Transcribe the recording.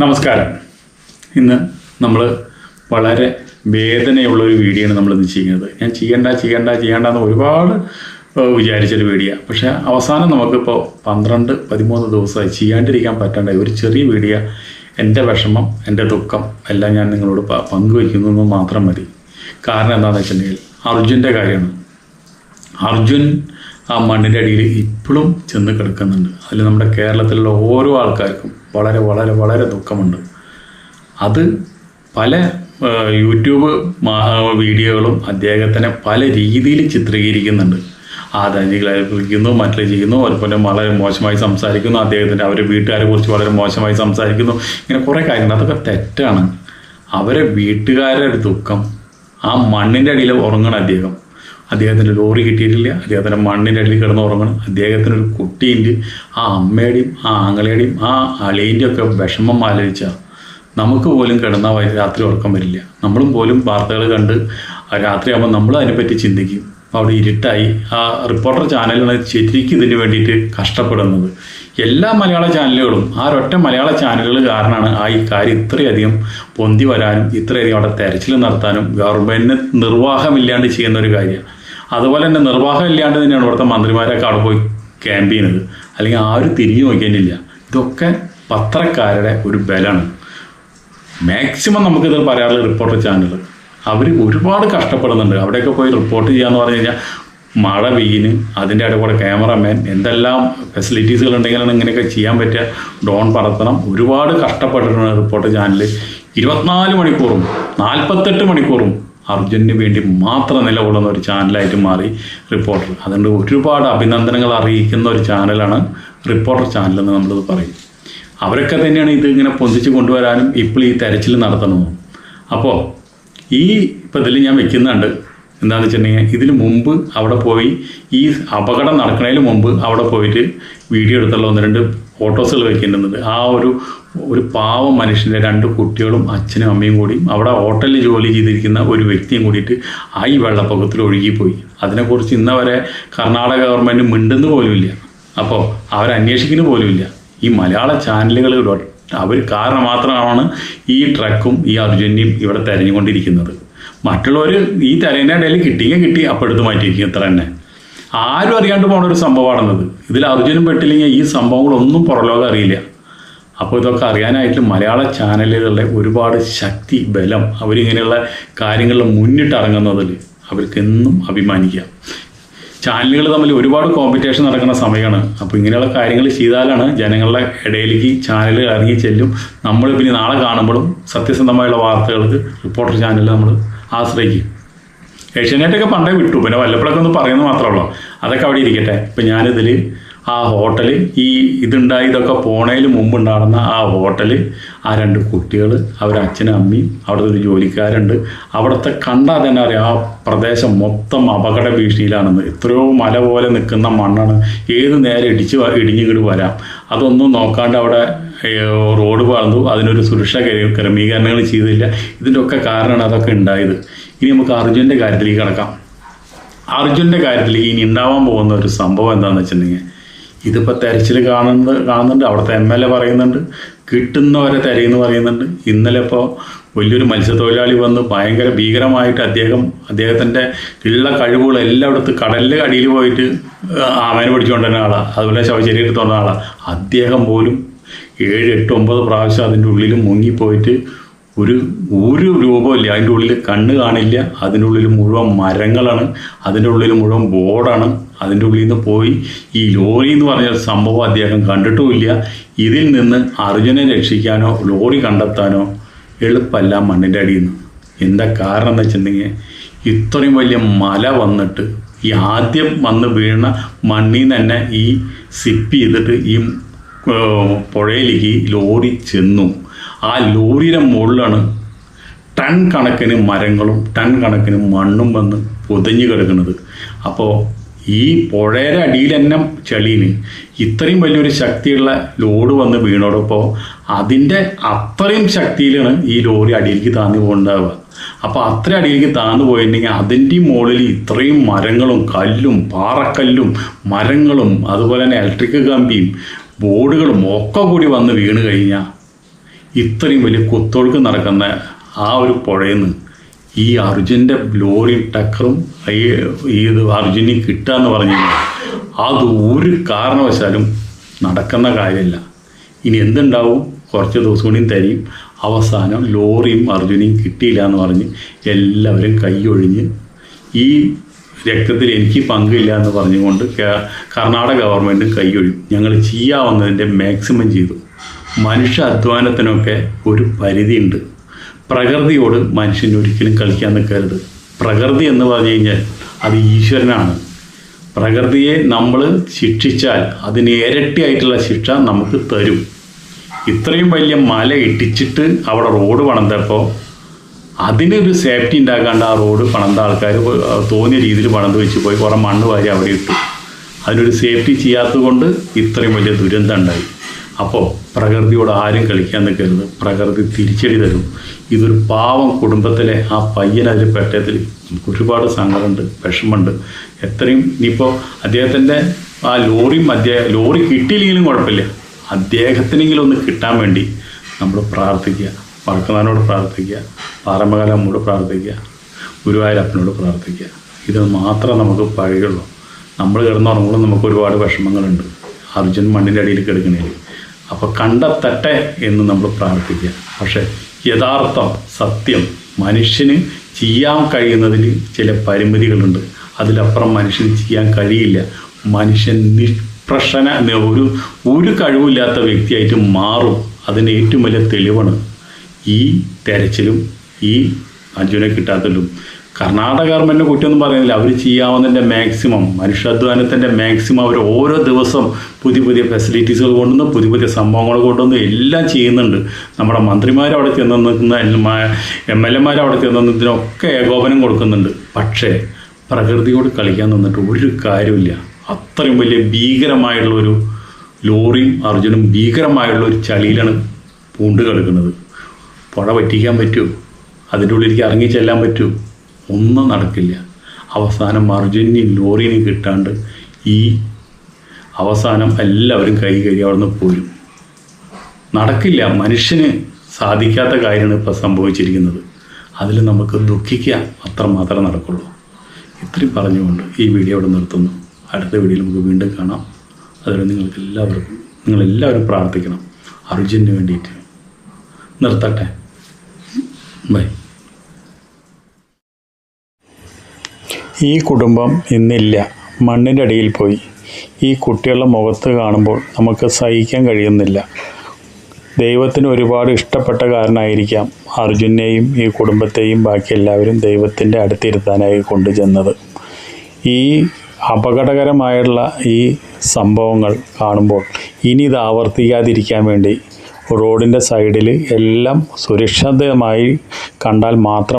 നമസ്കാരം. ഇന്ന് നമ്മൾ വളരെ വേദനയുള്ള ഒരു വീഡിയോ ആണ് നമ്മളിന്ന് ചെയ്യുന്നത്. ഞാൻ ചെയ്യണ്ട ചെയ്യണ്ട ചെയ്യണ്ട എന്ന് ഒരുപാട് വിചാരിച്ചൊരു വീഡിയോ. പക്ഷേ അവസാനം നമുക്കിപ്പോൾ പന്ത്രണ്ട് പതിമൂന്ന് ദിവസമായി ചെയ്യാണ്ടിരിക്കാൻ പറ്റേണ്ട ഒരു ചെറിയ വീഡിയോ. എന്റെ വിഷമം എന്റെ ദുഃഖം എല്ലാം ഞാൻ നിങ്ങളോട് പങ്കുവയ്ക്കുന്നു മാത്രം മതി. കാരണം എന്താണെന്ന് വെച്ചിട്ടുണ്ടെങ്കിൽ അർജുന്റെ കാര്യമാണ്. അർജുൻ ആ മണ്ണിന്റെ അടിയിൽ ഇപ്പോഴും ചെന്ന് കിടക്കുന്നുണ്ട്. അതിൽ നമ്മുടെ കേരളത്തിലുള്ള ഓരോ ആൾക്കാർക്കും വളരെ വളരെ വളരെ ദുഃഖമുണ്ട്. അത് പല യൂട്യൂബ് വീഡിയോകളും അദ്ദേഹത്തിനെ പല രീതിയിൽ ചിത്രീകരിക്കുന്നുണ്ട്. ആ വിളിക്കുന്നു മറ്റുള്ള ചെയ്യുന്നു അതുപോലെ വളരെ മോശമായി സംസാരിക്കുന്നു അദ്ദേഹത്തിന്റെ അവരെ വീട്ടുകാരെ കുറിച്ച് വളരെ മോശമായി സംസാരിക്കുന്നു. ഇങ്ങനെ കുറേ കാര്യങ്ങൾ അതൊക്കെ തെറ്റാണ്. അവരെ വീട്ടുകാരുടെ ദുഃഖം ആ മണ്ണിന്റെ അടിയിൽ ഉറങ്ങണം അദ്ദേഹം. അദ്ദേഹത്തിന്റെ ലോറി കിട്ടിയിട്ടില്ല. അദ്ദേഹത്തിന്റെ മണ്ണിന്റെ അടിയിൽ കിടന്ന് ഉറങ്ങണം. അദ്ദേഹത്തിന് ഒരു കുട്ടീന്റെ ആ അമ്മയുടെയും ആ ആങ്ങളയുടെയും ആ അളിയന്റെയും ഒക്കെ വിഷമം ആലോചിച്ച നമുക്ക് പോലും കിടന്ന രാത്രി ഉറക്കം വരില്ല. നമ്മളും പോലും വാർത്തകൾ കണ്ട് രാത്രിയാകുമ്പോൾ നമ്മൾ അതിനെപ്പറ്റി ചിന്തിക്കും. അവിടെ ഇരുട്ടായി. ആ റിപ്പോർട്ടർ ചാനലാണ് ശരിക്കും ഇതിന് വേണ്ടിയിട്ട് കഷ്ടപ്പെടുന്നത്. എല്ലാ മലയാള ചാനലുകളും ആ ഒരൊറ്റ മലയാള ചാനലുകൾ കാരണമാണ് ആ ഈ കാര്യം ഇത്രയധികം പൊന്തി വരാനും ഇത്രയധികം അവിടെ തെരച്ചിൽ നടത്താനും ഗവൺമെന്റിന് നിർവാഹമില്ലാണ്ട് ചെയ്യുന്ന ഒരു കാര്യം അതുപോലെ തന്നെ നിർവാഹം ഇല്ലാണ്ട് തന്നെയാണ് ഇവിടുത്തെ മന്ത്രിമാരൊക്കെ അവിടെ പോയി ക്യാമ്പ് ചെയ്യുന്നത്. അല്ലെങ്കിൽ ആരും തിരിഞ്ഞു നോക്കേണ്ടില്ല ഇതൊക്കെ പത്രക്കാരുടെ ഒരു ബലമാണ്. മാക്സിമം നമുക്കിത് പറയാറുള്ള റിപ്പോർട്ടർ ചാനൽ അവർ ഒരുപാട് കഷ്ടപ്പെടുന്നുണ്ട്. അവിടെയൊക്കെ പോയി റിപ്പോർട്ട് ചെയ്യാന്ന് പറഞ്ഞു കഴിഞ്ഞാൽ മഴ പെയ്യിന് അതിന്റെ ഇടയിൽ കൂടെ ക്യാമറമാൻ എന്തെല്ലാം ഫെസിലിറ്റീസുകൾ ഉണ്ടെങ്കിലാണ് ഇങ്ങനെയൊക്കെ ചെയ്യാൻ പറ്റുക ഡ്രോൺ പറത്തണം. ഒരുപാട് കഷ്ടപ്പെട്ടിട്ടുണ്ട് റിപ്പോർട്ട് ചാനൽ ഇരുപത്തിനാല് മണിക്കൂറും നാൽപ്പത്തെട്ട് മണിക്കൂറും അർജുനന് വേണ്ടി മാത്രം നിലകൊള്ളുന്ന ഒരു ചാനലായിട്ട് മാറി റിപ്പോർട്ടർ അതുകൊണ്ട് ഒരുപാട് അഭിനന്ദനങ്ങൾ അറിയിക്കുന്ന ഒരു ചാനലാണ് റിപ്പോർട്ടർ ചാനൽ എന്ന് നമ്മളിത് പറയും. അവരൊക്കെ തന്നെയാണ് ഇത് ഇങ്ങനെ പൊന്തിച്ച് കൊണ്ടുവരാനും ഇപ്പോൾ ഈ തെരച്ചിൽ നടത്തണമെന്നും അപ്പോൾ ഈ ഇപ്പം ഇതിൽ ഞാൻ വെക്കുന്നുണ്ട്. എന്താണെന്ന് വെച്ചിട്ടുണ്ടെങ്കിൽ ഇതിന് മുമ്പ് അവിടെ പോയി ഈ അപകടം നടക്കുന്നതിന് മുമ്പ് അവിടെ പോയിട്ട് വീഡിയോ എടുത്തുള്ള ഒന്ന് രണ്ട് ഫോട്ടോസുകൾ വെക്കുന്നുണ്ട് ആ ഒരു ഒരു പാവ മനുഷ്യന്റെ രണ്ട് കുട്ടികളും അച്ഛനും അമ്മയും കൂടിയും അവിടെ ഹോട്ടലിൽ ജോലി ചെയ്തിരിക്കുന്ന ഒരു വ്യക്തിയും കൂടിയിട്ട് ആ ഈ വെള്ളപ്പൊക്കത്തിൽ ഒഴുകിപ്പോയി. അതിനെക്കുറിച്ച് ഇന്നവരെ കർണാടക ഗവൺമെന്റ് മിണ്ടുന്ന പോലുമില്ല. അപ്പോൾ അവരന്വേഷിക്കുന്ന പോലുമില്ല. ഈ മലയാള ചാനലുകൾ അവർ കാരണം മാത്രമാണ് ഈ ട്രക്കും ഈ അർജുനയും ഇവിടെ തെരഞ്ഞുകൊണ്ടിരിക്കുന്നത്. മറ്റുള്ളവർ ഈ തെരയുന്ന ഇടയിൽ കിട്ടിയെങ്കിൽ കിട്ടി അപ്പോൾ എടുത്ത് മാറ്റിയിരിക്കും. ഇത്ര തന്നെ. ആരും അറിയാണ്ട് പോണ ഒരു സംഭവമാണെന്നത്. ഇതിൽ അർജുനും പെട്ടില്ലെങ്കിൽ ഈ സംഭവങ്ങളൊന്നും പുറലോകം അറിയില്ല. അപ്പോൾ ഇതൊക്കെ അറിയാനായിട്ട് മലയാള ചാനലുകളുടെ ഒരുപാട് ശക്തി ബലം അവരിങ്ങനെയുള്ള കാര്യങ്ങളിൽ മുന്നിട്ടിറങ്ങുന്നതിൽ അവർക്ക് എന്നും അഭിമാനിക്കാം. ചാനലുകൾ തമ്മിൽ ഒരുപാട് കോമ്പറ്റീഷൻ നടക്കുന്ന സമയമാണ്. അപ്പോൾ ഇങ്ങനെയുള്ള കാര്യങ്ങൾ ചെയ്താലാണ് ജനങ്ങളുടെ ഇടയിലേക്ക് ചാനലുകൾ ഇറങ്ങി ചെല്ലും. നമ്മൾ പിന്നെ നാളെ കാണുമ്പോഴും സത്യസന്ധമായുള്ള വാർത്തകൾക്ക് റിപ്പോർട്ടർ ചാനൽ നമ്മൾ ആശ്രയിക്കും. ഏഷ്യാനെറ്റൊക്കെ പണ്ടേ വിട്ടു. പിന്നെ വല്ലപ്പോഴൊക്കെ ഒന്ന് പറയുന്നത് മാത്രമേ അതൊക്കെ അവിടെ ഇരിക്കട്ടെ. ഇപ്പം ഞാനിതിൽ ആ ഹോട്ടൽ ഈ ഇതുണ്ടായി ഇതൊക്കെ പോണതിന് മുമ്പ് ഉണ്ടാകുന്ന ആ ഹോട്ടൽ ആ രണ്ട് കുട്ടികൾ അവരുടെ അച്ഛനും അമ്മയും അവിടുത്തെ ഒരു ജോലിക്കാരുണ്ട്. അവിടുത്തെ കണ്ടാൽ തന്നെ അറിയാം ആ പ്രദേശം മൊത്തം അപകട ഭീഷണിയിലാണെന്ന് എത്രയോ മല പോലെ നിൽക്കുന്ന മണ്ണാണ്. ഏത് നേരെ ഇടിച്ച് ഇടിഞ്ഞിങ്ങോട്ട് വരാം. അതൊന്നും നോക്കാണ്ട് അവിടെ റോഡ് പാർന്നു അതിനൊരു സുരക്ഷാ ക്രമീകരണങ്ങൾ ചെയ്തില്ല. ഇതിന്റെ ഒക്കെ കാരണമാണ് അതൊക്കെ ഉണ്ടായത്. ഇനി നമുക്ക് അർജുന്റെ കാര്യത്തിലേക്ക് കിടക്കാം. അർജുന്റെ കാര്യത്തിലേക്ക് ഇനി ഉണ്ടാവാൻ പോകുന്ന ഒരു സംഭവം എന്താണെന്ന് വെച്ചിട്ടുണ്ടെങ്കിൽ ഇതിപ്പോൾ തെരച്ചിൽ കാണുന്നത് കാണുന്നുണ്ട്. അവിടുത്തെ എം എൽ എ പറയുന്നുണ്ട്. കിട്ടുന്നവരെ തെരയെന്ന് പറയുന്നുണ്ട്. ഇന്നലെ ഇപ്പോൾ വലിയൊരു മത്സ്യത്തൊഴിലാളി വന്ന് ഭയങ്കര ഭീകരമായിട്ട് അദ്ദേഹം അദ്ദേഹത്തിന്റെ ഉള്ള കഴിവുകളെല്ലാം എടുത്ത് കടലിലെ അടിയിൽ പോയിട്ട് ആമേനെ പിടിച്ചുകൊണ്ടിരുന്ന ആളാണ് അതുപോലെ ശവശരീരം ആളാണ് അദ്ദേഹം പോലും ഏഴ് എട്ട് ഒമ്പത് പ്രാവശ്യം അതിന്റെ ഉള്ളിൽ മുങ്ങിപ്പോയിട്ട് ഒരു ഒരു രൂപമില്ല അതിന്റെ ഉള്ളിൽ കണ്ണ് കാണില്ല. അതിന്റെ ഉള്ളിൽ മുഴുവൻ മരങ്ങളാണ്. അതിന്റെ ഉള്ളിൽ മുഴുവൻ ബോർഡാണ്. അതിന്റെ ഉള്ളിൽ നിന്ന് പോയി ഈ ലോറി എന്ന് പറഞ്ഞ സംഭവം അദ്ദേഹം കണ്ടിട്ടുമില്ല. ഇതിൽ നിന്ന് അർജുനെ രക്ഷിക്കാനോ ലോറി കണ്ടെത്താനോ എളുപ്പമല്ല മണ്ണിന്റെ അടിയിൽ നിന്ന്. എന്താ കാരണം എന്ന് വെച്ചിട്ടുണ്ടെങ്കിൽ ഇത്രയും വലിയ മല വന്നിട്ട് ഈ ആദ്യം വന്ന് വീണ മണ്ണിൽ നിന്ന് തന്നെ ഈ സിപ്പ് ചെയ്തിട്ട് ഈ പുഴയിലേക്ക് ലോറി ചെന്നു. ആ ലോറിയുടെ മുകളിലാണ് ടൺ കണക്കിന് മരങ്ങളും ടൺ കണക്കിന് മണ്ണും വന്ന് പൊതിഞ്ഞു കിടക്കുന്നത്. അപ്പോൾ ഈ പുഴയുടെ അടിയിൽ തന്നെ ചെളീന് ഇത്രയും വലിയൊരു ശക്തിയുള്ള ലോഡ് വന്ന് വീണോടൊപ്പോൾ അതിന്റെ അത്രയും ശക്തിയിലാണ് ഈ ലോറി അടിയിലേക്ക് താന്നു പോകേണ്ടാവുക. അപ്പോൾ അത്ര അടിയിലേക്ക് താന്നു പോയിട്ടുണ്ടെങ്കിൽ അതിന്റെ മുകളിൽ ഇത്രയും മരങ്ങളും കല്ലും പാറക്കല്ലും മരങ്ങളും അതുപോലെ തന്നെ ഇലക്ട്രിക് കമ്പിയും ബോർഡുകളും ഒക്കെ കൂടി വന്ന് വീണ് കഴിഞ്ഞാൽ ഇത്രയും വലിയ കുത്തൊഴുക്ക് നടക്കുന്ന ആ ഒരു പുഴയിൽ നിന്ന് ഈ അർജുന്റെ ലോറിയും ടക്കറും ഈ ഇത് അർജുനി കിട്ടുക എന്ന് പറഞ്ഞു അത് ഒരു കാരണവശാലും നടക്കുന്ന കാര്യമല്ല. ഇനി എന്തുണ്ടാവും? കുറച്ച് ദിവസം കൂടിയും തരും അവസാനം ലോറിയും അർജുനയും കിട്ടിയില്ല എന്ന് പറഞ്ഞ് എല്ലാവരും കൈയൊഴിഞ്ഞ് ഈ രക്തത്തിൽ എനിക്ക് പങ്കില്ല എന്ന് പറഞ്ഞുകൊണ്ട് കർണാടക ഗവൺമെന്റും കൈയൊഴിയും ഞങ്ങൾ ചെയ്യാവുന്നതിന്റെ മാക്സിമം ചെയ്തു. മനുഷ്യ അധ്വാനത്തിനൊക്കെ ഒരു പരിധിയുണ്ട്. പ്രകൃതിയോട് മനുഷ്യൻ ഒരിക്കലും കളിക്കാൻ നിൽക്കരുത്. പ്രകൃതി എന്ന് പറഞ്ഞു കഴിഞ്ഞാൽ അത് ഈശ്വരനാണ്. പ്രകൃതിയെ നമ്മൾ ശിക്ഷിച്ചാൽ അതിന് ഇരട്ടിയായിട്ടുള്ള ശിക്ഷ നമുക്ക് തരും. ഇത്രയും വലിയ മല ഇട്ടിച്ചിട്ട് അവിടെ റോഡ് പണന്തപ്പോൾ അതിനൊരു സേഫ്റ്റി ഉണ്ടാക്കാണ്ട് ആ റോഡ് പണന്ത ആൾക്കാർ തോന്നിയ രീതിയിൽ പണിത് വെച്ച് പോയി. കുറേ മണ്ണ് വാരി അവിടെ ഇട്ടു. അതിനൊരു സേഫ്റ്റി ചെയ്യാത്തത് കൊണ്ട് ഇത്രയും വലിയ ദുരന്തം ഉണ്ടായി. അപ്പോൾ പ്രകൃതിയോട് ആരും കളിക്കാൻ നിൽക്കരുത്. പ്രകൃതി തിരിച്ചടി തരും. ഇതൊരു പാവം കുടുംബത്തിലെ ആ പയ്യൻ അതിൽ പെട്ടതിൽ ഒരുപാട് സങ്കടമുണ്ട് വിഷമമുണ്ട്. എത്രയും ഇനിയിപ്പോൾ അദ്ദേഹത്തിന്റെ ആ ലോറിയും അദ്ദേഹം ലോറി കിട്ടിയില്ലെങ്കിലും കുഴപ്പമില്ല. അദ്ദേഹത്തിനെങ്കിലും ഒന്ന് കിട്ടാൻ വേണ്ടി നമ്മൾ പ്രാർത്ഥിക്കുക. വടക്കനാനോട് പ്രാർത്ഥിക്കുക. പാറമകാലമ്മോട് പ്രാർത്ഥിക്കുക. ഗുരുവായൂരപ്പനോട് പ്രാർത്ഥിക്കുക. ഇത് മാത്രമേ നമുക്ക് പഴയുള്ളൂ. നമ്മൾ കിടന്നുറങ്ങുമ്പോൾ നമുക്ക് ഒരുപാട് വിഷമങ്ങളുണ്ട്. അർജുൻ മണ്ണിന്റെ അടിയിൽ കിടക്കണേൽ അപ്പോൾ കണ്ടെത്തട്ടെ എന്ന് നമ്മൾ പ്രാർത്ഥിക്കുക. പക്ഷേ യഥാർത്ഥം സത്യം മനുഷ്യന് ചെയ്യാൻ കഴിയുന്നതിൽ ചില പരിമിതികളുണ്ട്. അതിലപ്പുറം മനുഷ്യന് ചെയ്യാൻ കഴിയില്ല. മനുഷ്യൻ നിഷ്പ്രശന ഒരു ഒരു കഴിവില്ലാത്ത വ്യക്തിയായിട്ട് മാറും. അതിന് ഏറ്റവും വലിയ തെളിവാണ് ഈ തെരച്ചിലും ഈ അർജുനെ കിട്ടാത്തതിലും. കർണാടക ഗവൺമെന്റിനെ കുറ്റമൊന്നും പറയുന്നില്ല. അവർ ചെയ്യാവുന്നതിന്റെ മാക്സിമം മനുഷ്യാധ്വാനത്തിന്റെ മാക്സിമം അവർ ഓരോ ദിവസം പുതിയ പുതിയ ഫെസിലിറ്റീസുകൾ കൊണ്ടുവന്ന് പുതിയ പുതിയ സംഭവങ്ങൾ കൊണ്ടുവന്ന് എല്ലാം ചെയ്യുന്നുണ്ട്. നമ്മുടെ മന്ത്രിമാർ അവിടെ ചെന്ന് നിൽക്കുന്ന എം എൽ എമാർ അവിടെ ചെന്ന് നിന്നതിനൊക്കെ ഏകോപനം കൊടുക്കുന്നുണ്ട്. പക്ഷേ പ്രകൃതിയോട് കളിക്കാൻ നിന്നിട്ട് ഒരു കാര്യമില്ല അത്രയും വലിയ ഭീകരമായിട്ടുള്ളൊരു ലോറിയും അർജുനും ഭീകരമായുള്ള ഒരു ചളിയിലാണ് പൂണ്ട് കിടക്കുന്നത്. പുഴ പറ്റിക്കാൻ പറ്റുമോ അതിന്റെ ഉള്ളിലേക്ക് ഇറങ്ങി ചെല്ലാൻ പറ്റുമോ ഒന്നും നടക്കില്ല. അവസാനം അർജുനെയും ലോറിന് കിട്ടാണ്ട് ഈ അവസാനം എല്ലാവരും കൈ കഴുകി അവിടെ നിന്ന് പോരും. നടക്കില്ല. മനുഷ്യന് സാധിക്കാത്ത കാര്യമാണ് ഇപ്പോൾ സംഭവിച്ചിരിക്കുന്നത്. അതിൽ നമുക്ക് ദുഃഖിക്കാം അത്ര മാത്രമേ നടക്കുള്ളൂ. ഇത്രയും പറഞ്ഞുകൊണ്ട് ഈ വീഡിയോ ഇവിടെ നിർത്തുന്നു. അടുത്ത വീഡിയോയിൽ നമുക്ക് വീണ്ടും കാണാം. അതുവരെ നിങ്ങൾക്ക് എല്ലാവർക്കും നിങ്ങളെല്ലാവരും പ്രാർത്ഥിക്കണം. അർജുനു വേണ്ടിയിട്ട്. നിർത്തട്ടെ? ബൈ. ഈ കുടുംബം ഇന്നില്ല. മണ്ണിന്റെ അടിയിൽ പോയി. ഈ കുട്ടികളുടെ മുഖത്ത് കാണുമ്പോൾ നമുക്ക് സഹിക്കാൻ കഴിയുന്നില്ല. ദൈവത്തിന് ഒരുപാട് ഇഷ്ടപ്പെട്ട കാരണമായിരിക്കാം അർജുനെയും ഈ കുടുംബത്തെയും ബാക്കി എല്ലാവരും ദൈവത്തിന്റെ അടുത്തിരുത്താനായി കൊണ്ടുചെന്നത്. ഈ അപകടകരമായുള്ള ഈ സംഭവങ്ങൾ കാണുമ്പോൾ ഇനി ഇത് ആവർത്തിക്കാതിരിക്കാൻ വേണ്ടി റോഡിന്റെ സൈഡിൽ എല്ലാം സുരക്ഷിതമായി കണ്ടാൽ മാത്രം